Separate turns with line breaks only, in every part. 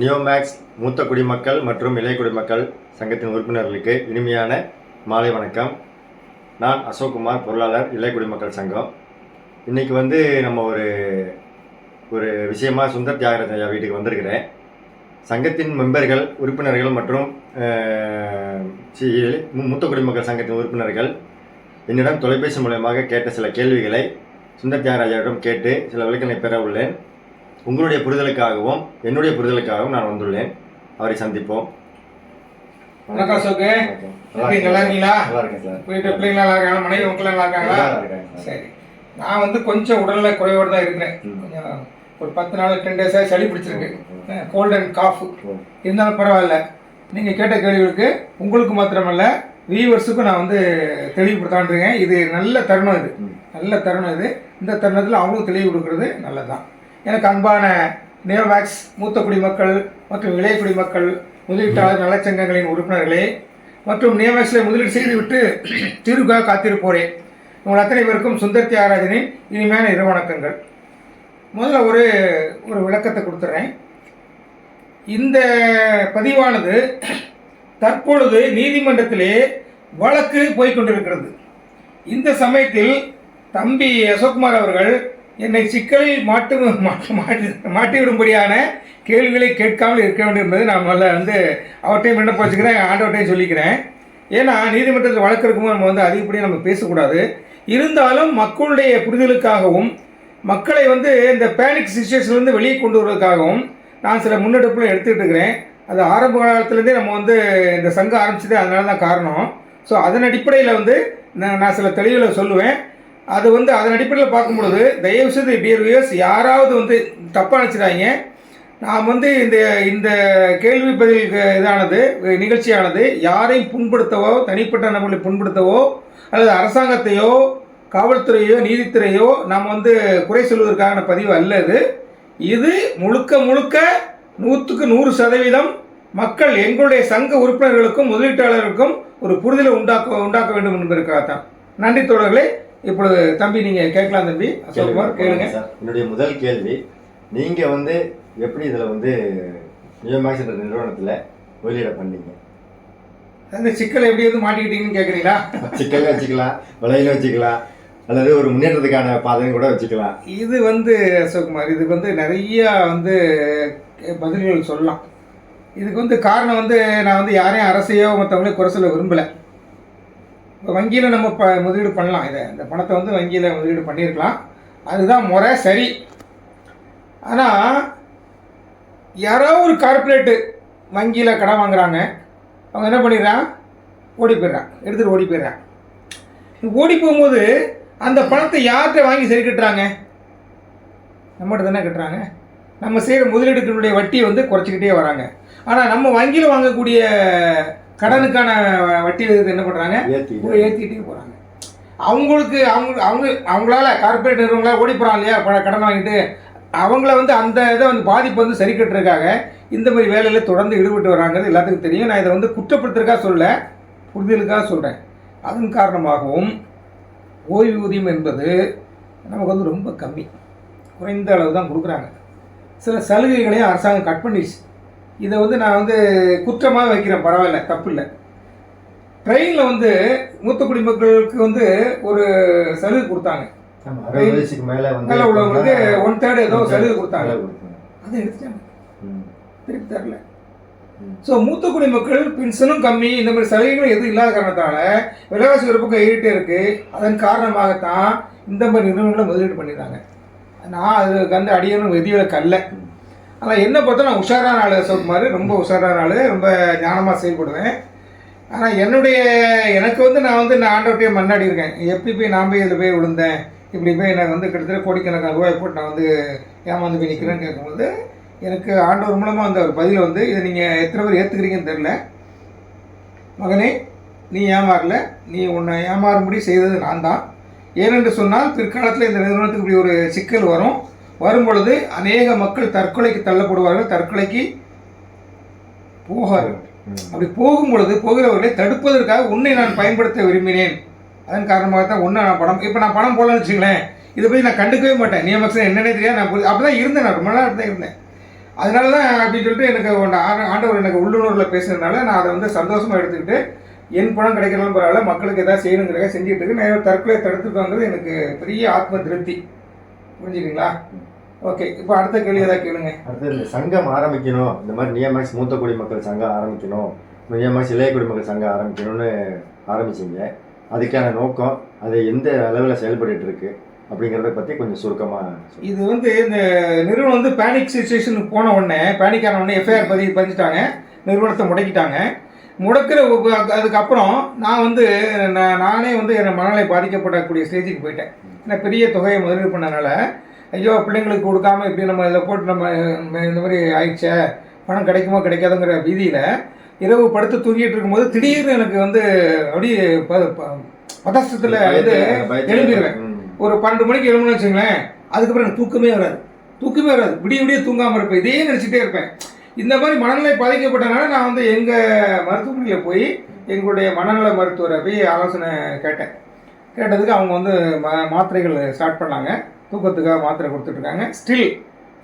நியோமேக்ஸ் மூத்த குடிமக்கள் மற்றும் இளைய குடிமக்கள் சங்கத்தின் உறுப்பினர்களுக்கு இனிமையான மாலை வணக்கம். நான் அசோக்குமார் பொருளாளர் இளைய குடிமக்கள் சங்கம். இன்றைக்கி வந்து நம்ம ஒரு ஒரு விஷயமாக சுந்தர் தியாகராஜ ஐயா வீட்டுக்கு வந்திருக்கிறேன். சங்கத்தின் மெம்பர்கள் உறுப்பினர்கள் மற்றும் மூத்த குடிமக்கள் சங்கத்தின் உறுப்பினர்கள் என்னிடம் தொலைபேசி மூலயமாக கேட்ட சில கேள்விகளை சுந்தர் தியாகராஜாவிடம் கேட்டு சில விளக்கங்களை பெற உள்ளேன். உங்களுடைய புரிதலுக்காகவும் என்னுடைய புரிதலுக்காகவும் நான் வந்துள்ளேன். அவரை சந்திப்போம்.
வணக்கம் அசோக்கு. எப்படி நல்லா இருக்கீங்களா?
நல்லா இருக்கேன் சார்.
வீட்டு பிள்ளைங்க நல்லா இருக்காங்க மனைவி மக்கள் நல்லா இருக்காங்களா?
சார்.
நான் வந்து கொஞ்சம் உடல்நல குறைவோடு தான் இருக்கிறேன். கொஞ்சம் ஒரு பத்து நாள் டென் டேஸாக சளி பிடிச்சிருக்கு. Cold and cough. இருந்தாலும் பரவாயில்ல. நீங்கள் கேட்ட கேள்விகளுக்கு உங்களுக்கு மாத்திரமல்ல வியூவர்ஸுக்கும் நான் வந்து தெளிவுபடுத்தாண்டிருக்கேன் இது நல்ல தருணம் இது. நல்ல தருணம் இது. இந்த தருணத்தில் அவங்களுக்கு தெளிவு கொடுக்கறது நல்லதுதான். எனக்கு அன்பான நேவோவேக்ஸ் மூத்த குடிமக்கள் மற்றும் இளைய குடிமக்கள் முதலீட்டாளர் நலச்சங்கங்களின் உறுப்பினர்களே மற்றும் நியமேக்ஸில் முதலீடு செய்துவிட்டு தீர்வுக்காக காத்திருப்போரே உங்கள் அத்தனை பேருக்கும் சுந்தர் தியாகராஜனின் இனிமையான இரு வணக்கங்கள். முதல்ல ஒரு ஒரு விளக்கத்தை கொடுத்துட்றேன் இந்த பதிவானது தற்பொழுது நீதிமன்றத்திலே வழக்கு போய்க்கொண்டிருக்கிறது இந்த சமயத்தில் தம்பி அசோக்குமார் அவர்கள் என்னை சிக்கலில் மாட்டு மாட்டு மாட்டி மாட்டிவிடும்படியான கேள்விகளை கேட்காமல் இருக்க வேண்டும் என்பதை நான் முதல்ல வந்து அவர்கிட்டையும் விண்ணப்பம் வச்சுக்கிறேன் ஆண்டவர்கிட்டையும் சொல்லிக்கிறேன். ஏன்னா நீதிமன்றத்தில் வழக்கு இருக்கும்போது நம்ம வந்து அதிகப்படியாக நம்ம பேசக்கூடாது. இருந்தாலும் மக்களுடைய புரிதலுக்காகவும் மக்களை வந்து இந்த பேனிக் சுச்சுவேஷன்லேருந்து வெளியே கொண்டு வருவதற்காகவும் நான் சில முன்னெடுப்புகளை எடுத்துக்கிட்டு இருக்கிறேன். அது ஆரம்ப காலத்துலேருந்தே நம்ம வந்து இந்த சங்கம் ஆரம்பிச்சது அதனால தான் காரணம். ஸோ அதன் அடிப்படையில் வந்து நான் நான் சில தெளிவுகளை சொல்லுவேன். அது வந்து அதன் அடிப்படையில் பார்க்கும்பொழுது தயவுசெய்து செய்து வியர்ஸ் யாராவது வந்து தப்பாக நினச்சிடாங்க நாம் வந்து இந்த இந்த கேள்வி பதில் இதானது நிகழ்ச்சியானது யாரையும் புண்படுத்தவோ தனிப்பட்ட நபர்களை புண்படுத்தவோ அல்லது அரசாங்கத்தையோ காவல்துறையோ நீதித்துறையோ நாம் வந்து குறை சொல்வதற்கான பதிவு அல்ல இது. இது முழுக்க முழுக்க நூற்றுக்கு நூறு சதவீதம் மக்கள் எங்களுடைய சங்க உறுப்பினர்களுக்கும் முதலீட்டாளர்களுக்கும் ஒரு புரிதலை உண்டாக்க உண்டாக்க வேண்டும் என்பதற்காகத்தான். நன்றி தொடர்களே இப்பொழுது தம்பி நீங்கள் கேட்கலாம் தம்பி. அசோக்குமார் கேளுங்க
சார். என்னுடைய முதல் கேள்வி நீங்க வந்து எப்படி இதுல வந்து நியோமேக்ஸ் என்ற நிறுவனத்துல முதலீட பண்ணீங்க?
அந்த சிக்கலை எப்படி வந்து மாட்டிக்கிட்டீங்கன்னு கேட்குறீங்களா
சிக்கல்ல வச்சுக்கலாம் விலையில வச்சுக்கலாம் அல்லது ஒரு முன்னேற்றத்துக்கான பாதையும் கூட வச்சுக்கலாம்.
இது வந்து அசோக்குமார் இதுக்கு வந்து நிறைய வந்து பதில்கள் சொல்லலாம். இதுக்கு வந்து காரணம் வந்து நான் வந்து யாரையும் அரசையோ மற்றவங்களையும் குறை சொல்ல விரும்பலை. வங்கியில் நம்ம ப முதலீடு பண்ணலாம். இதை இந்த பணத்தை வந்து வங்கியில் முதலீடு பண்ணியிருக்கலாம் அதுதான் முறை சரி. ஆனால் யாரோ ஒரு கார்ப்பரேட்டு வங்கியில் கடன் வாங்குறாங்க. அவங்க என்ன பண்ணிடுறான் ஓடி போயிடுறான் எடுத்துகிட்டு ஓடி போயிடுறான் ஓடி போகும்போது அந்த பணத்தை யார்கிட்ட வாங்கி சரி கட்டுறாங்க? நம்மகிட்ட தானே கட்டுறாங்க. நம்ம செய்கிற முதலீடுகளுடைய வட்டியை வந்து குறைச்சிக்கிட்டே வராங்க. ஆனால் நம்ம வங்கியில் வாங்கக்கூடிய கடனுக்கான வட்டி விகிதத்தை என்ன பண்ணுறாங்க ஏற்றிக்கிட்டே போகிறாங்க அவங்களுக்கு அவங்க அவங்க அவங்களால கார்ப்பரேட் நிறுவனங்களால் ஓடி போகிறாங்க இல்லையா? கடன் வாங்கிட்டு. அவங்கள வந்து அந்த இதை வந்து பாதிப்பு வந்து சரி கட்டுறதுக்காக இந்த மாதிரி வேலையில் தொடர்ந்து ஈடுபட்டு வராங்கிறது எல்லாத்துக்கும் தெரியும். நான் இதை வந்து குற்றப்படுத்துறதுக்காக சொல்ல புரிதலுக்காக சொல்கிறேன் அதன் காரணமாகவும் ஓய்வூதியம் என்பது நமக்கு வந்து ரொம்ப கம்மி. குறைந்த அளவு தான் கொடுக்குறாங்க. சில சலுகைகளையும் அரசாங்கம் கட் பண்ணிடுச்சு. இதை வந்து நான் வந்து குற்றமாக வைக்கிறேன் பரவாயில்ல தப்பு இல்லை ட்ரெயினில் வந்து மூத்த குடிமக்களுக்கு வந்து ஒரு சலுகை கொடுத்தாங்க.
மேல
உள்ளவங்களுக்கு ஒன் தேர்ட் ஏதோ சலுகை கொடுத்தாங்க. அதை எடுத்துட்டாங்க. திருப்பி தரல. ஸோ மூத்த குடிமக்கள் பென்ஷனும் கம்மி இந்த மாதிரி சலுகைகளும் எதுவும் இல்லாத காரணத்தால விலைவாசி ஒரு பக்கம் ஏறிட்டே இருக்கு. அதன் காரணமாகத்தான் இந்த மாதிரி நிறுவனங்களை முதலீடு பண்ணிடுறாங்க. நான் அதுக்கு வந்து அடியனும் விதிவிலக்கு அல்ல ஆனால் என்ன பார்த்தா நான் உஷாரான ஆள் அசோக்குமார் ரொம்ப உஷாரான ஆள். ரொம்ப ஞானமாக செயல்படுவேன் ஆனால் என்னுடைய எனக்கு வந்து நான் வந்து நான் ஆண்டவர்கிட்டயே மண்ணாடி இருக்கேன். எப்படி போய் நான் போய் இதில் போய் விழுந்தேன்? இப்படி போய் நான் வந்து கிட்டத்தட்ட கோடிக்கணக்கான ரூபாய் போட்டு நான் வந்து ஏமாந்து போய் நிற்கிறேன்னு கேட்கும்போது எனக்கு ஆண்டவர் மூலமாக அந்த ஒரு பதில் வந்து இதை நீங்கள் எத்தனை பேர் ஏற்றுக்கிறீங்கன்னு தெரில மகனே நீ ஏமாறல. நீ உன்னை ஏமாறும்படி செய்தது நான் தான் ஏனென்று சொன்னால் பிற்காலத்தில் இந்த நிறுவனத்துக்கு இப்படி ஒரு சிக்கல் வரும். வரும் பொழுது அநேக மக்கள் தற்கொலைக்கு தள்ளப்படுவார்கள் தற்கொலைக்கு போகார்கள். அப்படி போகும் பொழுது போகிறவர்களை தடுப்பதற்காக உன்னை நான் பயன்படுத்த விரும்பினேன். அதன் காரணமாக தான் ஒன்று நான் பணம் இப்போ நான் பணம் போடலன்னு வச்சுங்களேன் இதை பற்றி நான் கண்டுக்கவே மாட்டேன். நியமக்ஷன் என்னன்னே தெரியாது. நான் அப்படி தான் இருந்தேன் நான். ரொம்ப நாள் தான் இருந்தேன். அதனால தான் அப்படின்னு சொல்லிட்டு எனக்கு ஆண்டவர் எனக்கு உள்ளுணர்வில் பேசுனதுனால நான் அதை வந்து சந்தோஷமாக எடுத்துக்கிட்டு என் பணம் கிடைக்கணும் பரவாயில்ல மக்களுக்கு எதாவது செய்யணுங்கிறத செஞ்சுட்டு இருக்கு நான் தற்கொலை தடுத்துருக்காங்கிறது எனக்கு பெரிய ஆத்ம திருப்தி. புரிஞ்சுக்கிங்களா ஓகே இப்போ அடுத்த கேள்வி ஏதாவது கேளுங்க.
அடுத்து இந்த சங்கம் ஆரம்பிக்கணும். இந்த மாதிரி நியமேக்ஸ் மூத்த குடிமக்கள் சங்கம் ஆரம்பிக்கணும். நியமேக்ஸ் இளைய குடிமக்கள் சங்கம் ஆரம்பிக்கணும்னு ஆரம்பிச்சீங்க. அதுக்கான நோக்கம் அது எந்த அளவில் செயல்பட்டு இருக்கு அப்படிங்கிறத பற்றி கொஞ்சம் சுருக்கமாக
இது வந்து இந்த நிறுவனம் வந்து பேனிக் சுச்சுவேஷனுக்கு போன உடனே பேனிக் ஆன உடனே எஃப்ஐஆர் பதிவு பதிஞ்சிட்டாங்க. நிறுவனத்தை முடக்கிட்டாங்க. முடக்கிற அதுக்கப்புறம் நான் வந்து நான் நானே வந்து என் மனநிலை பாதிக்கப்படக்கூடிய ஸ்டேஜுக்கு போயிட்டேன். ஏன்னா பெரிய தொகையை முதலீடு பண்ணனால ஐயோ பிள்ளைங்களுக்கு கொடுக்காம இப்படி நம்ம இதில் போட்டு நம்ம இந்த மாதிரி ஆயிடுச்சே பணம் கிடைக்குமோ கிடைக்காதுங்கிற பீதியில் இரவு படுத்து தூங்கிட்டு இருக்கும்போது திடீர்னு எனக்கு வந்து ப- பதஷ்டத்தில் வந்து எழும்பிடுவேன் ஒரு பன்னெண்டு மணிக்கு எழுமணும்னு வச்சுங்களேன் அதுக்கப்புறம் எனக்கு தூக்கமே வராது. தூக்கமே வராது. விடிய விடிய தூங்காமல் இருப்பேன். இதே நினச்சிட்டே இருப்பேன். இந்த மாதிரி மனநிலை பாதிக்கப்பட்டனால நான் வந்து எங்கள் மருத்துவமனையில் போய் எங்களுடைய மனநல மருத்துவரை போய் ஆலோசனை கேட்டேன். கேட்டதுக்கு அவங்க வந்து மா மாத்திரைகள் ஸ்டார்ட் பண்ணாங்க. தூக்கத்துக்காக மாத்திரை கொடுத்துட்ருக்காங்க. ஸ்டில்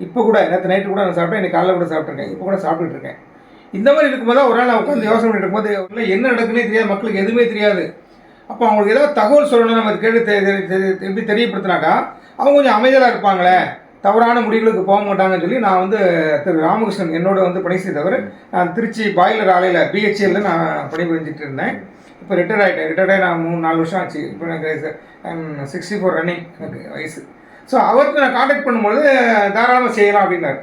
இப்போ கூட நேற்று நைட்டு கூட நான் சாப்பிட்டேன். இன்னைக்கு காலைல கூட சாப்பிட்ருக்கேன். இப்போ கூட சாப்பிட்டுட்டு இருக்கேன் இந்த மாதிரி இருக்கும்போது தான் ஒரு நாள் நான் உட்காந்து யோசனை பண்ணிட்டு இருக்கும்போது என்ன நடக்குன்னே தெரியாது. மக்களுக்கு எதுவுமே தெரியாது. அப்போ அவங்களுக்கு ஏதாவது தகவல் சொல்லணும் நம்ம கேட்டு எப்படி தெரியப்படுத்தினாக்கா அவங்க கொஞ்சம் அமைதியாக இருப்பாங்களே. தவறான முடிவுகளுக்கு போக மாட்டாங்கன்னு சொல்லி நான் வந்து திரு ராமகிருஷ்ணன் என்னோட வந்து பணி செய்தவர். நான் திருச்சி பாய்லர் ஆலையில் பிஹெச்எல்ல நான் பணி புரிஞ்சிட்டு இருந்தேன். இப்போ ரிட்டையர் ஆகிட்டேன் ரிட்டையர் ஆகி நான் மூணு நாலு வருஷம் ஆச்சு. இப்போ எனக்கு சிக்ஸ்டி ஃபோர் ரன்னிங் எனக்கு வயசு. ஸோ அவருக்கு நான் காண்டாக்ட் பண்ணும்போது தாராளமாக செய்யலாம் அப்படின்னாரு.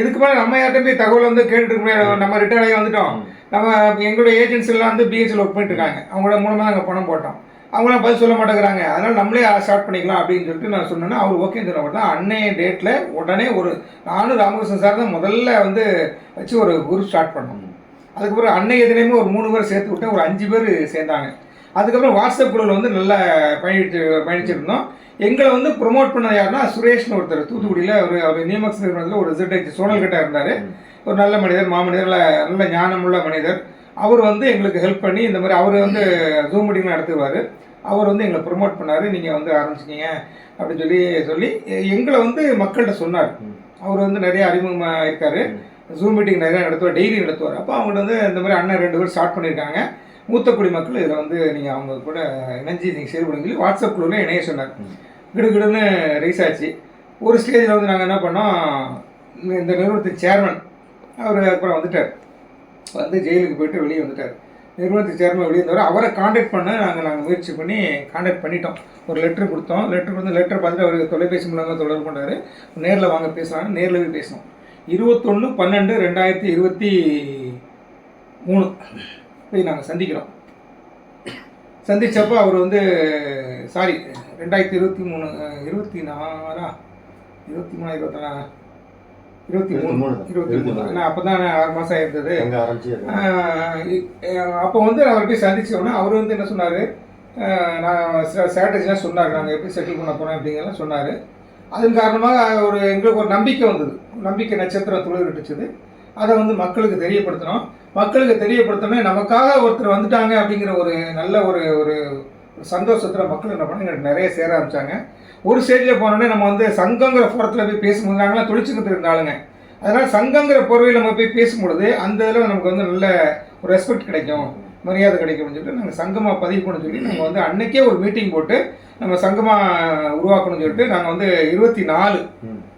இதுக்கு மேலே நம்ம யார்கிட்ட போய் தகவல் வந்து கேட்டுட்டு நம்ம ரிட்டையர் ஆகி வந்துட்டோம். நம்ம எங்களுடைய ஏஜென்ட்ஸ் எல்லாம் வந்து பிஹெச்எல் ஒர்க் பண்ணிட்டு இருக்காங்க. அவங்களோட மூலமாக நாங்கள் பணம் போட்டோம். அவங்களாம் பதில் சொல்ல மாட்டேங்கிறாங்க. அதனால் நம்மளே ஸ்டார்ட் பண்ணிக்கலாம் அப்படின்னு சொல்லிட்டு நான் சொன்னேன்னா அவர் ஓகேன்னு சொன்ன தான் அன்னைய டேட்டில் உடனே ஒரு நானும் ராமகிருஷ்ணன் சார் தான் முதல்ல வந்து வச்சு ஒரு குரூப் ஸ்டார்ட் பண்ணோம். அதுக்கப்புறம் அன்னைய தினமே ஒரு மூணு பேர் சேர்த்து விட்டு ஒரு அஞ்சு பேர் சேர்ந்தாங்க. அதுக்கப்புறம் வாட்ஸ்அப் குழுவில் வந்து நல்லா பயணிச்சு பயணிச்சிருந்தோம். எங்களை வந்து ப்ரொமோட் பண்ணது யாருன்னா சுரேஷ்னு ஒருத்தர். தூத்துக்குடியில் ஒரு அவர் நியமக்ஸ் நிறுவனத்தில் ஒரு ZH சோனல் கிட்ட இருந்தார். ஒரு நல்ல மனிதர் மாமனிதர் நல்ல ஞானமுள்ள மனிதர். அவர் வந்து எங்களுக்கு ஹெல்ப் பண்ணி இந்த மாதிரி அவர் வந்து ஜூம் மீட்டிங் நடத்துவார். அவர் வந்து எங்களை ப்ரொமோட் பண்ணார். நீங்கள் வந்து ஆரம்பிச்சிக்கிங்க அப்படின்னு சொல்லி சொல்லி எங்களை வந்து மக்கள்கிட்ட சொன்னார். அவர் வந்து நிறைய அறிமுகமாக இருக்கார். ஜூம் மீட்டிங் நிறைய நடத்துவார் டெய்லி நடத்துவார். அப்போ அவங்க வந்து இந்த மாதிரி அண்ணன் ரெண்டு பேர் ஸ்டார்ட் பண்ணியிருக்காங்க. மூத்த குடிமக்கள் இதில் வந்து நீங்கள் அவங்க கூட இணைஞ்சு நீங்கள் செயல்படுங்க சொல்லி வாட்ஸ்அப் குழுவில் இணைய சொன்னார். கிடுகிடுன்னு ரைஸ் ஆச்சு. ஒரு ஸ்டேஜில் வந்து நாங்கள் என்ன பண்ணோம் இந்த- இந்த நிறுவனத்தின் சேர்மன் அவர் அப்புறம் வந்துட்டார். வந்து ஜெயிலுக்கு போயிட்டு வெளியே வந்துட்டார். நிறுவனத்துக்கு சேர்மன் வெளியே வந்தவர் அவரை காண்டாக்ட் பண்ண நாங்கள் நாங்கள் முயற்சி பண்ணி காண்டாக்ட் பண்ணிட்டோம். ஒரு லெட்ரு கொடுத்தோம். லெட்ரு கொடுத்து லெட்டர் பார்த்துட்டு அவர் தொலைபேசி மூலமாக தொடர்பு பண்ணார் நேரில் வாங்க பேசலாம்னு நேரில் போய் இருபத்தொன்று பன்னெண்டு ரெண்டாயிரத்தி இருபத்தி மூணு. போய் நாங்கள் சந்திக்கிறோம். சந்தித்தப்போ அவர் வந்து சாரி ரெண்டாயிரத்தி இருபத்தி மூணு இருபத்தி நாலா இருபத்தி மூணா இருபத்தி நாலா இருபத்தி மூணு
இருபத்தி மூணு.
நான் அப்போ தான் ஆறு மாதம் இருந்தது அப்போ வந்து அவர் போய் சந்திச்சோன்னே அவர் வந்து என்ன சொன்னார்? நான் ஸ்ட்ராட்டஜிலாம் சொன்னார். நாங்கள் எப்படி செட்டில் பண்ண போகிறோம் அப்படிங்கிறலாம் சொன்னார். அதன் காரணமாக ஒரு எங்களுக்கு ஒரு நம்பிக்கை வந்தது. நம்பிக்கை நட்சத்திரம் துளிர்விட்டுச்சுது அதை வந்து மக்களுக்கு தெரியப்படுத்தணும் மக்களுக்கு தெரியப்படுத்தணும் நமக்காக ஒருத்தர் வந்துட்டாங்க அப்படிங்கிற ஒரு நல்ல ஒரு ஒரு சந்தோஷத்தில் மக்கள் என்ன பண்ண நிறைய சேர ஆரம்பிச்சாங்க. ஒரு ஸ்டேஜில் போனோடனே நம்ம வந்து சங்கங்கிற புறத்தில் போய் பேசும்போது நாங்களாம் தொழிற்சங்கத்தில் இருந்தாலுங்க அதனால் சங்கங்கிற பொறுவையில் நம்ம போய் பேசும்பொழுது அந்த இதில் நமக்கு வந்து நல்ல ஒரு ரெஸ்பெக்ட் கிடைக்கும் மரியாதை கிடைக்கும்னு சொல்லிட்டு நாங்கள் சங்கமாக பதிவு பண்ண சொல்லி நாங்கள் வந்து அன்னைக்கே ஒரு மீட்டிங் போட்டு நம்ம சங்கமாக உருவாக்கணும்னு சொல்லிட்டு நாங்கள் வந்து இருபத்தி நாலு.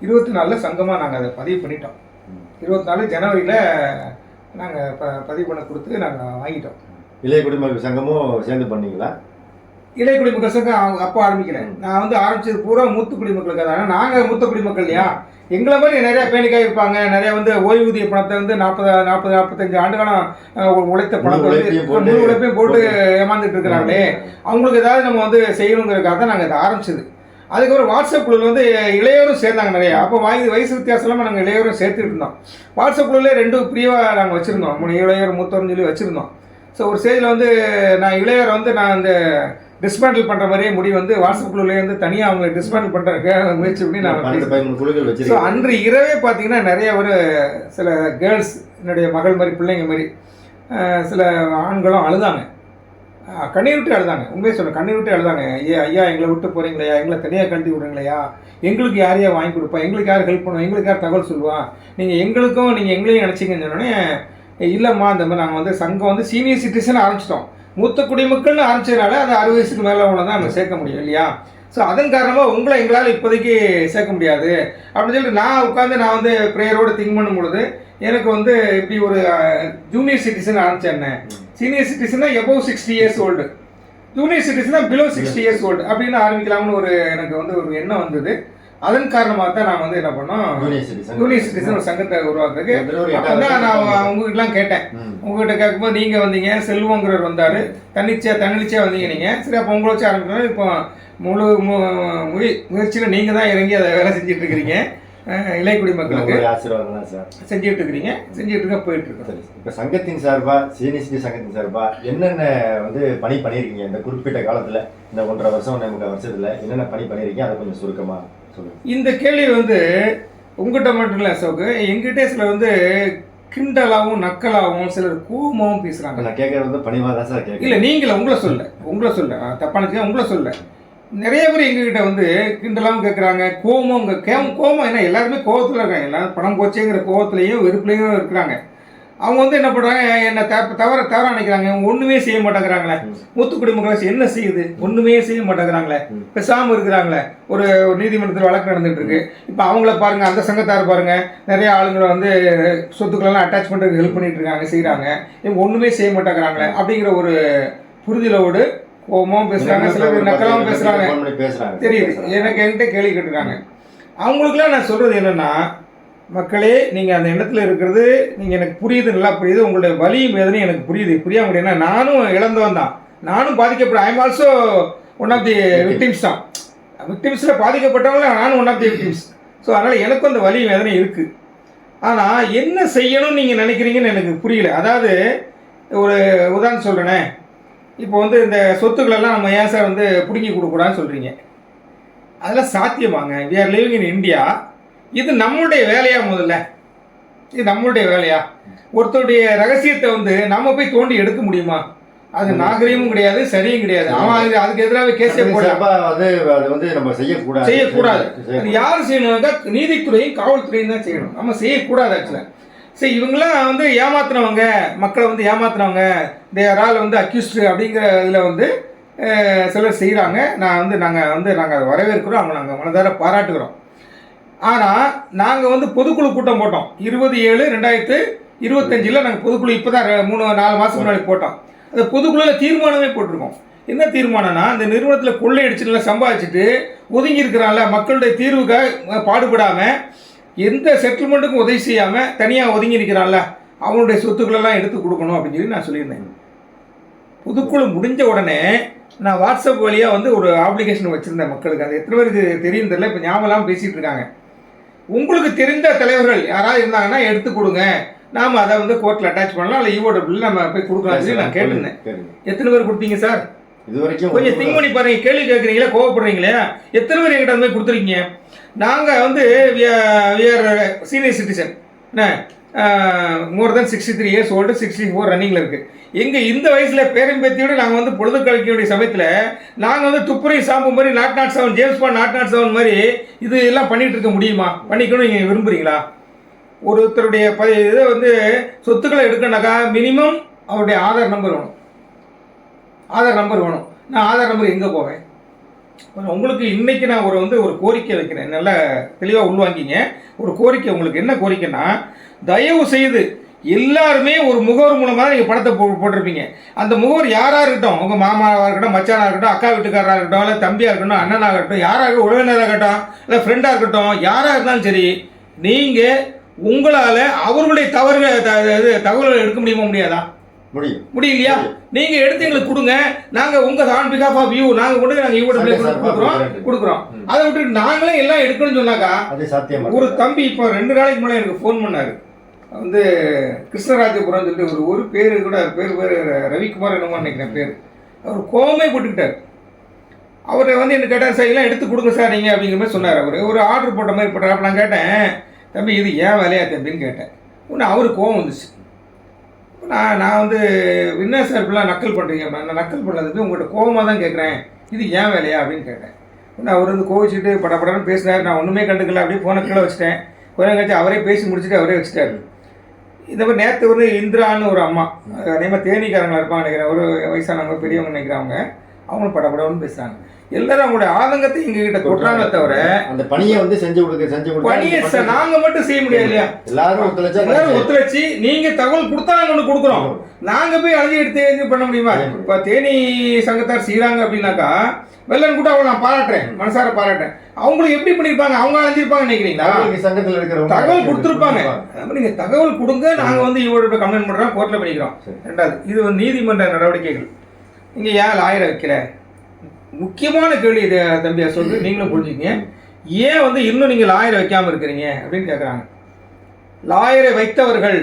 இருபத்தி நாலில் சங்கமாக நாங்கள் அதை பதிவு பண்ணிட்டோம். இருபத்தி நாலு ஜனவரியில் நாங்கள் ப பதிவு பண்ண கொடுத்து நாங்கள் வாங்கிட்டோம்
இளைய குடிமக்கள் சங்கமும் சேர்ந்து பண்ணீங்களா
இளைய குடிமக்கள் சங்கம் அவங்க அப்போ ஆரம்பிக்கிறேன். நான் வந்து ஆரம்பிச்சது பூரா மூத்த குடிமக்களுக்கு தான். நாங்கள் மூத்த குடிமக்கள் இல்லையா? எங்களை மாதிரி நிறைய பேணிக்காக இருப்பாங்க நிறைய வந்து ஓய்வூதிய பணத்தை வந்து நாற்பது நாற்பது நாற்பத்தஞ்சு ஆண்டுகாலம் அஹ், உழைத்த பணத்தை வந்து
உழைப்பையும் போட்டு-
முழு உழைப்பையும் போட்டு ஏமாந்துட்டு இருக்கிறாங்களே. அவங்களுக்கு ஏதாவது நம்ம வந்து செய்யணுங்கிறதுக்காக தான் நாங்கள் இதை ஆரம்பிச்சது. அதுக்கப்புறம் வாட்ஸ்அப் குழுவில் வந்து இளையோரும் சேர்ந்தாங்க நிறைய. அப்போ வாங்கி வயசு வித்தியாசம் இல்லாமல் நாங்கள் இளையோரும் சேர்த்துட்டு இருந்தோம். வாட்ஸ்அப் குழுவில் ரெண்டு பிரிவாக நாங்கள் வச்சுருந்தோம். மூணு இளையோர் மூத்தோர்னு சொல்லி வச்சுருந்தோம். ஸோ ஒரு ஸ்டேஜில் வந்து நான் இளையரை வந்து நான் இந்த டிஸ்மேண்டில் பண்ணுற மாதிரியே முடிவு வந்து வாட்ஸ்அப் குழுவிலே வந்து தனியாக அவங்க டிஸ்மேண்டில் பண்ணுறதுக்கு முயற்சி பண்ணி நான் ஸோ அன்று இரவே பார்த்தீங்கன்னா நிறைய ஒரு சில கேர்ள்ஸ் என்னுடைய மகள் மாதிரி பிள்ளைங்க மாதிரி சில ஆண்களும் அழுதாங்க. கண்ணீர் விட்டு அழுதாங்க. உண்மையை சொல்ல கண்ணீர் விட்டு அழுதாங்க. ஐயா ஐயா எங்களை விட்டு போறீங்களா எங்களை தனியாக கழட்டி விடுறீங்களா எங்களுக்கு யாரையா வாங்கி கொடுப்பா? எங்களுக்கு யார் ஹெல்ப் பண்ணுவோம் எங்களுக்கு யார் தகவல் சொல்லுவா? நீங்கள் எங்களுக்கும் நீங்கள் எங்களையும் நினச்சிங்கன்னு சொன்னோடனே இல்லைம்மா இந்த மாதிரி நாங்கள் வந்து சங்கம் வந்து சீனியர் சிட்டிசன் ஆரம்பிச்சிட்டோம். மூத்த குடிமக்கள்னு ஆரம்பிச்சதுனால அது அறுபது வயசுக்கு மேலே உள்ள தான் நம்ம சேர்க்க முடியும் இல்லையா? ஸோ அதன் காரணமாக உங்களை எங்களால் இப்போதைக்கு சேர்க்க முடியாது. அப்படின்னு சொல்லிட்டு நான் உட்காந்து நான் வந்து ப்ரேயரோடு திங்க் பண்ணும் பொழுது எனக்கு வந்து இப்படி ஒரு ஜூனியர் சிட்டிசன் ஆரம்பிச்சேன் senior சிட்டிசனா above sixty years old junior சிட்டிசனா below sixty years old அப்படின்னு ஆரம்பிக்கலாம்னு ஒரு எனக்கு வந்து ஒரு எண்ணம் வந்தது. அதன் காரணமாக தான் நான் வந்து என்ன பண்ணோம்
ஜூனியர் சிட்டிசன்
ஒரு சங்கத்தை உருவாக்குறதுக்கு
கிட்டத்தட்ட ஒரு
அப்போ
எட்டாவது
தான் நான் உங்ககிட்டலாம் கேட்டேன். உங்ககிட்ட கேட்கும்போது நீங்கள் வந்தீங்க செல்வங்கிறவர் வந்தார். தன்னிச்சையா தன்னிச்சையாக வந்தீங்க நீங்கள் சரி அப்போ உங்களை வச்சு ஆரம்பிக்கணும் இப்போ முழு முயற்சியில் நீங்கள் தான் இறங்கி அதை வேலை செஞ்சுட்டு இருக்கிறீங்க. அஹ், இளையக்குடி மக்களுக்கு
ஆசீர்வாதம் தான் சார்.
செஞ்சுட்டு இருக்கிறீங்க. செஞ்சுட்டு இருக்க போயிட்டு இருக்கோம்.
சரி இப்போ சங்கத்தின் சார்பா சிஎன்எஸ்டி சங்கத்தின் சார்பா என்னென்ன வந்து பணி பண்ணியிருக்கீங்க? இந்த குறிப்பிட்ட காலத்துல இந்த ஒன்றரை வருஷம் நமக்கு வருஷத்துல என்னென்ன பணி பண்ணியிருக்கீங்க? அதை கொஞ்சம் சுருக்கமா சொல்லுங்க
இந்த கேள்வி வந்து உங்ககிட்ட மட்டும் இல்லை அசோக்கு எங்கிட்டே சிலர் வந்து கிண்டலாகவும் நக்கலாகவும் சிலர் கோபமாகவும் பேசுகிறாங்க
நான் கேட்கறது வந்து பணிவா தான் சார்
இல்லை
கேட்குறேன்
நீங்கள உங்களை சொல்ல உங்களை சொல்ல தப்பானுச்சு உங்களை சொல்ல. நிறைய பேர் எங்ககிட்ட வந்து கிண்டலாகவும் கேட்குறாங்க கோபம் கே கோபம் என்ன எல்லாருமே கோபத்தில் இருக்காங்க. எல்லாரும் பணம் போச்சேங்கிற கோபத்துலேயும் வெறுப்புலையும் இருக்கிறாங்க. அவங்க வந்து என்ன பண்ணுறாங்க என்ன த தவற தவற நினைக்கிறாங்க. இவங்க ஒன்றுமே செய்ய மாட்டேங்கிறாங்களே.
ம்.
மூத்துக்குடி மக்கள் என்ன செய்யுது? ஒன்றுமே செய்ய மாட்டேங்கிறாங்களே. பேசாமல் இருக்கிறாங்களே. ஒரு நீதிமன்றத்தில் வழக்கு நடந்துட்டு இருக்கு இப்போ அவங்கள பாருங்க அந்த சங்கத்தார் பாருங்க. நிறைய ஆளுங்களை வந்து சொத்துக்களெல்லாம் அட்டாச் பண்ணுறதுக்கு ஹெல்ப் பண்ணிட்டு இருக்காங்க செய்கிறாங்க இவங்க ஒன்றுமே செய்ய மாட்டேங்கிறாங்களே அப்படிங்கிற ஒரு புரிதலோடு கோபமும் பேசுகிறாங்க சில பேர் நக்கலாவும் பேசுகிறாங்க தெரியுது. எனக்கு என்கிட்ட கேள்வி கேட்டுருக்காங்க. அவங்களுக்குலாம் நான் சொல்கிறது என்னென்னா மக்களே நீங்கள் அந்த எண்ணத்தில் இருக்கிறது நீங்கள் எனக்கு புரியுது நல்லா புரியுது. உங்களுடைய வலியும் வேதனையும் எனக்கு புரியுது. புரியாம முடியும்னா நானும் இழந்தவன் தான். நானும் பாதிக்கப்பட I'm also one of the victims தான். விக்டிம்ஸில் பாதிக்கப்பட்டவங்கள நானும் one of the victims so அதனால் எனக்கும் அந்த வலியும் வேதனை இருக்குது ஆனால் என்ன செய்யணும்னு நீங்கள் நினைக்கிறீங்கன்னு எனக்கு புரியல. அதாவது ஒரு உதாரணம் சொல்கிறேனே இப்போ வந்து இந்த சொத்துக்களெல்லாம் நம்ம ஏன் சார் வந்து பிடுங்கி கொடுக்கூடாதுன்னு சொல்கிறீங்க அதெல்லாம் சாத்தியமாங்க. We are living in India இது நம்மளுடைய வேலையா முதல்ல? இது நம்மளுடைய வேலையா? ஒருத்தருடைய ரகசியத்தை வந்து நம்ம போய் தோண்டி எடுக்க முடியுமா? அது நாகரீகமும் கிடையாது சரியும் கிடையாது. அவன் அது- அதுக்கு எதிராக கேஸே
சார்பா வந்து அது வந்து நம்ம செய்யக்கூடாது.
செய்யக்கூடாது. அது. யார் செய்யணும்னா நீதித்துறையும் காவல்துறையும் தான் செய்யணும். நம்ம செய்யக்கூடாது ஆக்சுவலாக சரி இவங்களாம் வந்து ஏமாத்துனவங்க மக்களை வந்து ஏமாத்துனவங்க தேரால் வந்து அக்யூஸ்டு அப்படிங்கிற இதில் வந்து சிலர் செய்கிறாங்க நான் வந்து நாங்கள் வந்து நாங்கள் அதை வரவேற்கிறோம். அவங்க நாங்கள் மனதார பாராட்டுகிறோம். ஆனால் நாங்கள் வந்து பொதுக்குழு கூட்டம் போட்டோம். இருபது ஏழு ரெண்டாயிரத்து இருபத்தஞ்சில் நாங்கள் பொதுக்குழு இப்போ தான் மூணு நாலு மாதம் முன்னாடி போட்டோம். அந்த பொதுக்குழுவில் தீர்மானமே போட்டிருக்கோம். என்ன தீர்மானம்னா அந்த நிறுவனத்தில் கொள்ளையடிச்சு நல்லா சம்பாதிச்சுட்டு ஒதுங்கி இருக்கிறான்ல மக்களுடைய தீர்வுக்காக பாடுபடாமல் எந்த செட்டில்மெண்ட்டுக்கும் உதவி செய்யாமல் தனியாக ஒதுங்கி இருக்கிறான்ல அவனுடைய சொத்துக்களெல்லாம் எடுத்து கொடுக்கணும் அப்படின்னு சொல்லி நான் சொல்லியிருந்தேன். பொதுக்குழு முடிஞ்ச உடனே நான் வாட்ஸ்அப் வழியாக வந்து ஒரு ஆப்ளிகேஷன் வச்சுருந்தேன் மக்களுக்கு. அது எத்தனை பேருக்கு தெரியும் தெரியல இப்போ ஞாபகம் பேசிகிட்டு இருக்காங்க. உங்களுக்கு தெரிந்த தலைவர்கள் யாராவது இருந்தாங்கன்னா எடுத்து கொடுங்க. நாம் அதை வந்து கோர்ட்டில் அட்டாச் பண்ணலாம் இல்லை ஈவோட நம்ம போய் கொடுக்கலாம் சொல்லி நான் கேட்டிருந்தேன். எத்தனை பேர் கொடுத்தீங்க சார்
இது வரைக்கும்
கொஞ்சம் திங்க் பண்ணி பாருங்க கேள்வி கேட்குறீங்களா கோவப்படுறீங்களே? எத்தனை பேர் எங்கிட்ட போய் கொடுத்துருக்கீங்க? நாங்கள் வந்து விஆர் சீனியர் சிட்டிசன் என்ன? More than sixty three years old sixty four ரன்னிங்கில் இருக்குது எங்கள் இந்த வயசில் பேரம்பேத்தியோடு நாங்கள் வந்து பொழுது கழிக்கக்கூடிய சமயத்தில் நாங்கள் வந்து துப்புரை சாம்பு மாதிரி nought nought seven James Bond nought nought seven மாதிரி இது எல்லாம் பண்ணிகிட்டு இருக்க முடியுமா? பண்ணிக்கணும் நீங்கள் விரும்புகிறீங்களா ஒருத்தருடைய ப இதை வந்து சொத்துக்களை எடுக்கணுனாக்கா மினிமம் அவருடைய ஆதார் நம்பர் வேணும். ஆதார் நம்பர் வேணும். நான் ஆதார் நம்பர் எங்கே போவேன்? கொஞ்சம் உங்களுக்கு இன்னைக்கு நான் ஒரு வந்து ஒரு கோரிக்கை வைக்கிறேன். நல்லா தெளிவாக உள்வாங்கிங்க. ஒரு கோரிக்கை உங்களுக்கு என்ன கோரிக்கைன்னா தயவு செய்து எல்லாருமே ஒரு முகவர் மூலமாக நீங்கள் பணத்தை போ போட்டிருப்பீங்க. அந்த முகவர் யாராக இருக்கட்டும் உங்கள் மாமாவாக இருக்கட்டும் மச்சானாக இருக்கட்டும் அக்கா வீட்டுக்காரராக இருக்கட்டும் இல்லை தம்பியாக இருக்கட்டும் அண்ணனாக இருக்கட்டும் யாராக உறவினராக இருக்கட்டும் இல்லை ஃப்ரெண்டாக இருக்கட்டும் யாராக இருந்தாலும் சரி நீங்கள் உங்களால் அவர்களுடைய தவறு இது தகவல்களை எடுக்க முடியுமா முடியாதா?
முடியும்.
முடியலையா? நீங்க எடுத்து எங்களுக்கு கொடுங்க. நாங்க உங்க ஆன் பிகாஃப் ஆஃப் யூ நாங்க கொண்டு நாங்க
சார்பா
கொடுக்குறோம். கொடுக்குறோம். அதை விட்டுட்டு நாங்களே எல்லாம் எடுக்கணும்னு சொன்னாக்கா
அது சாத்தியமா
ஒரு தம்பி இப்போ ரெண்டு நாளைக்கு முன்னாடி எனக்கு ஃபோன் பண்ணாரு. வந்து கிருஷ்ணராஜபுரம் சொல்லிட்டு ஒரு ஒரு பேர் கூட பேர் பேர் ரவிக்குமார் என்னமோ நினைக்கிறேன் பேர். அவர் கோவமே போட்டுக்கிட்டார். அவரை வந்து என்ன கேட்டார் சார் எல்லாம் எடுத்து கொடுங்க சார் நீங்கள் அப்படிங்கிற மாதிரி சொன்னார் அவர். ஒரு ஆர்டர் போட்ட மாதிரி போட்டார். அப்ப நான் கேட்டேன் தம்பி இது ஏன் வேலையா தம்பின்னு கேட்டேன். ஒன்று அவருக்கு கோவம் வந்துச்சு. நான் நான் வந்து என்ன சார் இப்படிலாம் நக்கல் பண்ணுறீங்க நான் நக்கல் பண்ணதுக்கு உங்கள்கிட்ட கோவமாக தான் கேட்குறேன் இது ஏன் வேலையா அப்படின்னு கேட்டேன். உடனே அவர் வந்து கோவிச்சுட்டு படப்படன்னு பேசினார். நான் ஒன்றுமே கண்டுக்கல. அப்படியே ஃபோனை கீழே வச்சுட்டேன். கொஞ்சம் கழிச்சு அவரே பேசி முடிச்சுட்டு அவரே வச்சுட்டாரு. இந்த மாதிரி நேற்று வந்து இந்திரான்னு ஒரு அம்மா அதே மாதிரி தேனிக்காரங்களா இருப்பாங்க நினைக்கிறேன். ஒரு வயசானவங்க பெரியவங்க நினைக்கிறவங்க அவங்களும் படபடன்னு பேசுகிறாங்க எல்லாரும் அவங்களுடைய ஆதங்கத்தை எங்ககிட்ட கொட்டுறாங்களே தவிர
அந்த பணியை வந்து செஞ்சு கொடுக்க செஞ்சு
பணியை
கொடுக்க
ச- நாங்க மட்டும் செய்ய முடியாது இல்லையா?
எல்லாரும் ஒத்துழைச்சா
எல்லாரும் ஒத்துழைச்சு நீங்க தகவல் கொடுத்தா நாங்க ஒண்ணு கொடுக்குறோம். நாங்க போய் அழைச்சி எடுத்து இது பண்ண முடியுமா? இப்ப தேனி சங்கத்தார் செய்யறாங்க அப்படின்னாக்கா வெள்ளன் கூட அவங்களை நான் பாராட்டுறேன் மனசார பாராட்டுறேன். அவங்களுக்கு எப்படி பண்ணிருப்பாங்க? அவங்க அழைஞ்சிருப்பாங்க நினைக்கிறீங்களா?
சங்கத்துல இருக்கிறவங்க
தகவல் கொடுத்துருப்பாங்க. நீங்க தகவல் கொடுங்க நாங்க வந்து இவரோட கம்ப்ளைண்ட் பண்றோம் கோர்ட்ல பண்ணிக்கிறோம். ரெண்டாவது இது வந்து நீதிமன்ற நடவடிக்கைகள். நீங்க ஏன் லாயரை வைக்கல முக்கியமான கேள்வி இது தம்பி அசோக் நீங்களும் புரிஞ்சுக்கங்க. ஏன் வந்து இன்னும் நீங்க லாயரை வைக்காம இருக்கிறீங்க அப்படின்னு கேக்குறாங்க. லாயரை வைத்தவர்கள்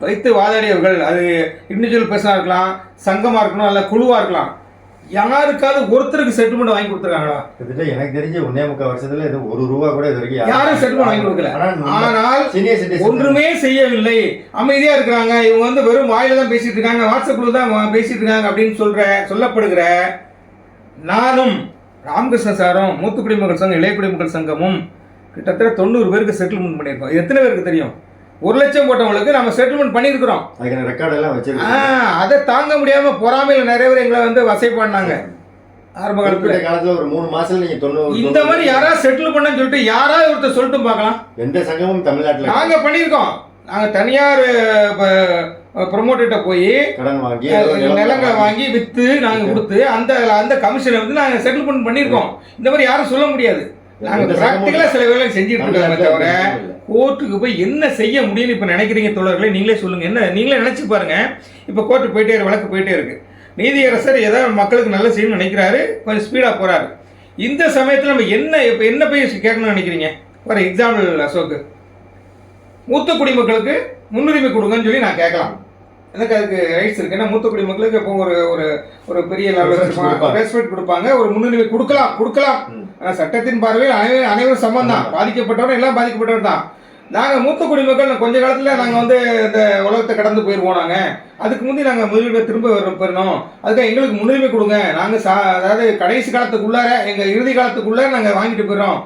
வைத்து வாதாடியவர்கள் அது இண்டிவிஜுவல் பர்சனாக இருக்கலாம் சங்கமாக இருக்கணும் அல்ல குழுவாக இருக்கலாம் யாருக்காவது ஒருத்தருக்கு செட்டில்மெண்ட் வாங்கி கொடுத்துருக்காங்களா?
கிட்டத்தட்ட எனக்கு தெரிஞ்சு ஒன்னே முக்கால் வருஷத்துல இது ஒரு ரூபா கூட இது வரைக்கும்
யாரும் செட்டில்மெண்ட் வாங்கி கொடுக்கல.
ஆனா
ஆனால்
சீனியர் சிட்டிசன்
ஒன்றுமே செய்யவில்லை. அமைதியா இருக்கிறாங்க. இவங்க வந்து வெறும் வாயில தான் பேசிட்டு இருக்காங்க. வாட்ஸ்அப்ல தான் பேசிட்டு இருக்காங்க அப்படின்னு சொல்ற சொல்லப்படுகிற நானும் ராமகிருஷ்ண சாரும் மூத்த குடிமக்கள் சங்கம் இளைய குடிமக்கள் சங்கமும் கிட்டத்தட்ட தொண்ணூறு பேருக்கு செட்டில்மெண்ட் பண்ணியிருக்கோம். எத்தனை பேருக்கு தெரியும்? ஒரு லட்சம் போட்டவங்களுக்கு நம்ம செட்டில்மெண்ட் பண்ணியிருக்கிறோம்.
அதுக்கான ரெக்கார்ட் எல்லாம்
ஆ,
வச்சிருக்கோம்
அதை தாங்க முடியாம பொறாமையில நிறைய பேர் எங்களை வந்து வசை பண்ணாங்க ஆரம்ப காலத்துல.
காலத்துல ஒரு மூணு மாசத்துல நீங்க தொண்ணூறு
இந்த மாதிரி யாராவது செட்டில் பண்ணன்னு சொல்லிட்டு யாராவது ஒருத்தர் சொல்லிட்டு பார்க்கலாம்.
எந்த சங்கமும் தமிழ்நாட்டுல
நாங்க பண்ணியிருக்கோம். நாங்க தனியார் ப்ரொமோட்டர்கிட்ட போய்
கடன் வாங்கி
நிலங்களை வாங்கி. வித்து நாங்க கொடுத்து அந்த அந்த கமிஷனை வந்து நாங்க செட்டில்மெண்ட் பண்ணியிருக்கோம். இந்த மாதிரி யாரும் சொல்ல முடியாது. நாங்க
எந்த சங்கமும்
பிராக்டிக்கலா சில வேலை செஞ்சுட்டு இருக்கோமே தவிர. கோர்ட்டுக்கு போய் என்ன செய்ய முடியும்னு இப்போ நினைக்கிறீங்க தோழர்களே நீங்களே சொல்லுங்க. என்ன நீங்களே நினைச்சு பாருங்க. இப்போ கோர்ட்டு போயிட்டே வழக்கு போயிட்டே இருக்கு. நீதியரசர் ஏதாவது மக்களுக்கு நல்ல செய்யணும்னு நினைக்கிறாரு கொஞ்சம் ஸ்பீடாக போறாரு. இந்த சமயத்தில் நம்ம என்ன இப்போ என்ன போய் கேட்கணும்னு நினைக்கிறீங்க? ஃபார் எக்ஸாம்பிள் அசோக் மூத்த குடிமக்களுக்கு முன்னுரிமை கொடுங்கன்னு சொல்லி நான் கேட்கலாம். எனக்கு அதுக்கு ரைட்ஸ் இருக்கு. ஏன்னா மூத்த குடிமக்களுக்கு இப்போ ஒரு ஒரு ஒரு பெரிய. ரெஸ்பெக்ட் கொடுப்பாங்க. ஒரு முன்னுரிமை கொடுக்கலாம் கொடுக்கலாம்.
ம்.
ஆனா சட்டத்தின் பார்வையில் அனைவரும் அனைவரும் சமம் தான் பாதிக்கப்பட்டவரும் எல்லாம் பாதிக்கப்பட்டவர் தான். நாங்கள் மூத்த குடிமக்கள் கொஞ்ச காலத்தில் நாங்கள் வந்து இந்த உலகத்தை கடந்து போயிடுவோம் நாங்கள் அதுக்கு முந்தி நாங்கள் முதலீடு திரும்ப பெறணும். அதுக்காக எங்களுக்கு முன்னுரிமை கொடுங்க. நாங்கள் சா அதாவது கடைசி காலத்துக்குள்ளார எங்கள் இறுதி காலத்துக்குள்ளார நாங்கள் வாங்கிட்டு போயிடுறோம்.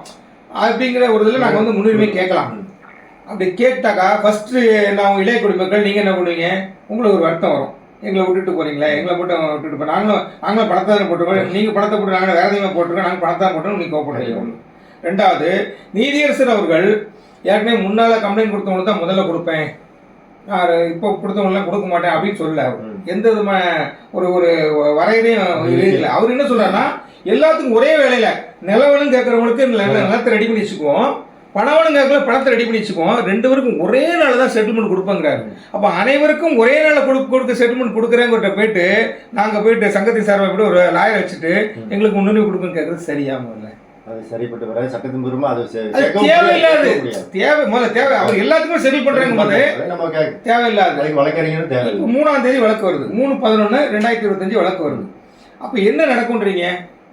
அப்படிங்கிற ஒரு இதில் நாங்கள் வந்து முன்னுரிமை கேட்கலாம். அப்படி கேட்டாக்கா ஃபஸ்ட்டு நான் இளைய குடிமக்கள் நீங்கள் என்ன பண்ணுவீங்க? உங்களுக்கு ஒரு வருத்தம் வரும். எங்களை விட்டுட்டு போறீங்களே எங்களை மட்டும் விட்டுட்டு போ நாங்களும் நாங்களும் பணத்தை தானே போட்டுருக்கோம் நீங்கள் பணத்தை போட்டு நாங்கள் வேற எதையுமே போட்டிருக்கோம் நாங்கள் பணத்தை போட்டோம் நீங்கள் கோப்படுறீங்க ரெண்டாவது நீதியரசர் அவர்கள் ஏற்கனவே முன்னால் கம்ப்ளைண்ட் கொடுத்தவங்களுக்கு தான் முதல்ல கொடுப்பேன். நான் இப்போ கொடுத்தவங்களாம் கொடுக்க மாட்டேன் அப்படின்னு சொல்லல. எந்த விதமான ஒரு ஒரு வரையறையும் இல்லை. அவர் என்ன சொல்றாருன்னா எல்லாத்துக்கும் ஒரே வேலையில நிலவனும் கேட்கறவங்களுக்கு நில- நிலத்தை ரெடி பண்ணி வச்சுக்குவோம். பணவனும் கேட்கல பணத்தை ரெடி பண்ணி வச்சுக்குவோம். ரெண்டு பேருக்கும் ஒரே நாள் தான் செட்டில்மெண்ட் கொடுப்பங்கிறாரு. அப்போ அனைவருக்கும் ஒரே நாளில் கொடு கொடுக்க செட்டில்மெண்ட் கொடுக்குறேங்கிட்ட போயிட்டு நாங்கள் போயிட்டு சங்கத்தின் சார்பாக போயிட்டு ஒரு லாயரை வச்சுட்டு எங்களுக்கு முன்னுரிமை கொடுக்குன்னு கேட்கறது சரியாம இல்லை
அது சரிப்பட்டு வராது. சட்டத்தின் பூர்வமா அது
தேவையில்லாது. தேவை முதல்ல தேவை. அவர் எல்லாத்துக்குமே செட்டில் பண்றாங்க போது
கேட்க-
தேவையில்லாது.
வழக்கறிஞரும் தேவை.
மூணாம் தேதி வழக்கு வருது. மூணு பதினொன்று ரெண்டாயிரத்தி இருபத்தஞ்சு வழக்கு வருது. அப்போ என்ன நடக்கும்ன்றீங்க?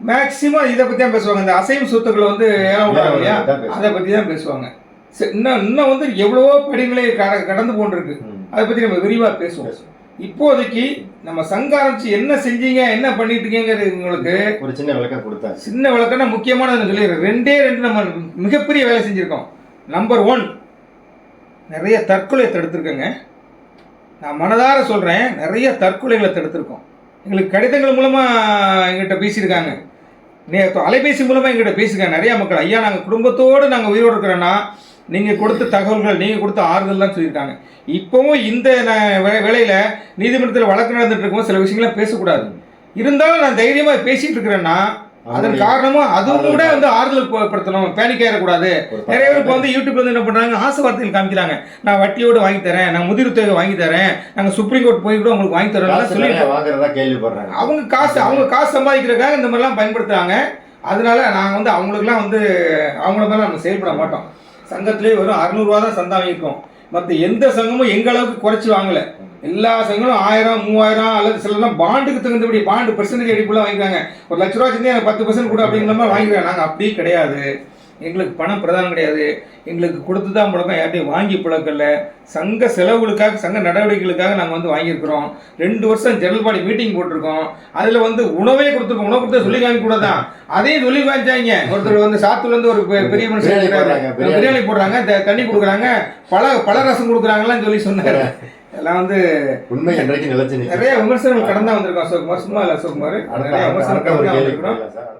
மேக்சிமம் இதை பற்றி தான் பேசுவாங்க. இந்த அசைவு சொத்துக்களை வந்து ஏலம் விடுறாங்க இல்லையா. அதை பற்றி தான் பேசுவாங்க. சரி, இன்னும் இன்னும் வந்து எவ்வளவோ படிநிலை கட- கடந்து போன்றிருக்கு. அதை பற்றி நம்ம விரிவாக பேசுவோம். இப்போதைக்கு நம்ம சங்க ஆரம்பிச்சு என்ன செஞ்சீங்க என்ன பண்ணிட்டு இருக்கீங்கிறது உங்களுக்கு
ஒரு சின்ன விளக்கம் கொடுத்தாரு
சின்ன விளக்கம்னா முக்கியமானது சொல்லிடுறேன். ரெண்டே ரெண்டு நம்ம மிகப்பெரிய வேலை செஞ்சுருக்கோம். நம்பர் ஒன் நிறைய தற்கொலை தடுத்திருக்கேங்க. நான் மனதார சொல்கிறேன் நிறைய தற்கொலைகளை தடுத்திருக்கோம். எங்களுக்கு கடிதங்கள் மூலமாக எங்கிட்ட பேசியிருக்காங்க. நே அலைபேசி மூலமாக எங்கிட்ட பேசியிருக்காங்க. நிறையா மக்கள் ஐயா நாங்கள் குடும்பத்தோடு நாங்கள் உயிரோடு இருக்கிறோன்னா நீங்கள் கொடுத்த தகவல்கள் நீங்கள் கொடுத்த ஆறுதல்லாம் சொல்லியிருக்காங்க. இப்போவும் இந்த ந- வே- வேளையில நீதிமன்றத்தில் வழக்கு நடந்துட்டு இருக்கும்போது சில விஷயங்கள்லாம் பேசக்கூடாது. இருந்தாலும் நான் தைரியமாக பேசிட்டு இருக்கிறேன்னா அதன் காரணமும் அதுவும் கூட வந்து ஆறுதல் படுத்தணும் பேனிக் ஆயிடக்கூடாது நிறைய பேர் இப்போ வந்து யூடியூப்ல வந்து என்ன பண்றாங்க ஆசை வார்த்தைகள் காமிக்கிறாங்க. நான் வட்டியோடு வாங்கி தரேன் நான் முதிர் தொகை வாங்கி தரேன் நாங்க சுப்ரீம் கோர்ட் போய் கூட உங்களுக்கு வாங்கி தரோம் சொல்லி
வாங்குறதா கேள்விப்படுறாங்க.
அவங்க காசு அவங்க காசு சம்பாதிக்கிறதுக்காக இந்த மாதிரிலாம் பயன்படுத்துறாங்க. அதனால நாங்கள் வந்து அவங்களுக்குலாம் வந்து அவங்கள மேலே நம்ம செயல்பட மாட்டோம். சங்கத்திலே வெறும் அறுநூறுவா தான் சந்தா வாங்கியிருக்கோம். மற்ற எந்த சங்கமும் எங்க அளவுக்கு குறைச்சி வாங்கல. எல்லா சங்கங்களும் ஆயிரம் மூவாயிரம் அல்லது சிலலாம் பாண்டுக்கு தகுந்தபடி பாண்டு பெர்சன்டேஜ் அடிப்புல வாங்கிக்கிறாங்க. ஒரு லட்ச ரூபா சேர்ந்து எனக்கு பத்து பர்சன்ட் கூட அப்படிங்கிற மாதிரி வாங்கிக்கிறாங்க. நாங்கள் அப்படி கிடையாது. எங்களுக்கு பணம் பிரதானம் கிடையாது. எங்களுக்கு கொடுத்து தான் பழக்கம் யார்ட்டையும் வாங்கி பழக்கல சங்க செலவுகளுக்காக சங்க நடவடிக்கைகளுக்காக நாங்கள் வந்து வாங்கியிருக்கிறோம். ரெண்டு வருஷம் ஜெனரல் பாடி மீட்டிங் போட்டிருக்கோம். அதில் வந்து உணவே கொடுத்துருக்கோம். உணவு கொடுத்து சொல்லி காமி கூட தான் அதையும் சொல்லி காமிச்சாங்க ஒருத்தர் வந்து சாத்துல இருந்து ஒரு பெரிய மனுஷன்
பிரியாணி. போடுறாங்க,
தண்ணி கொடுக்குறாங்க. பல பல ரசம் கொடுக்குறாங்கலாம் சொல்லி சொன்னாரு. எல்லாம் வந்து
உண்மை என்றைக்கு நிலைச்சு
நிறைய விமர்சனங்கள் கடந்தா வந்திருக்கோம். அசோக்குமார் சும்மா இல்லை அசோக்குமார் நிறைய விமர்சனம்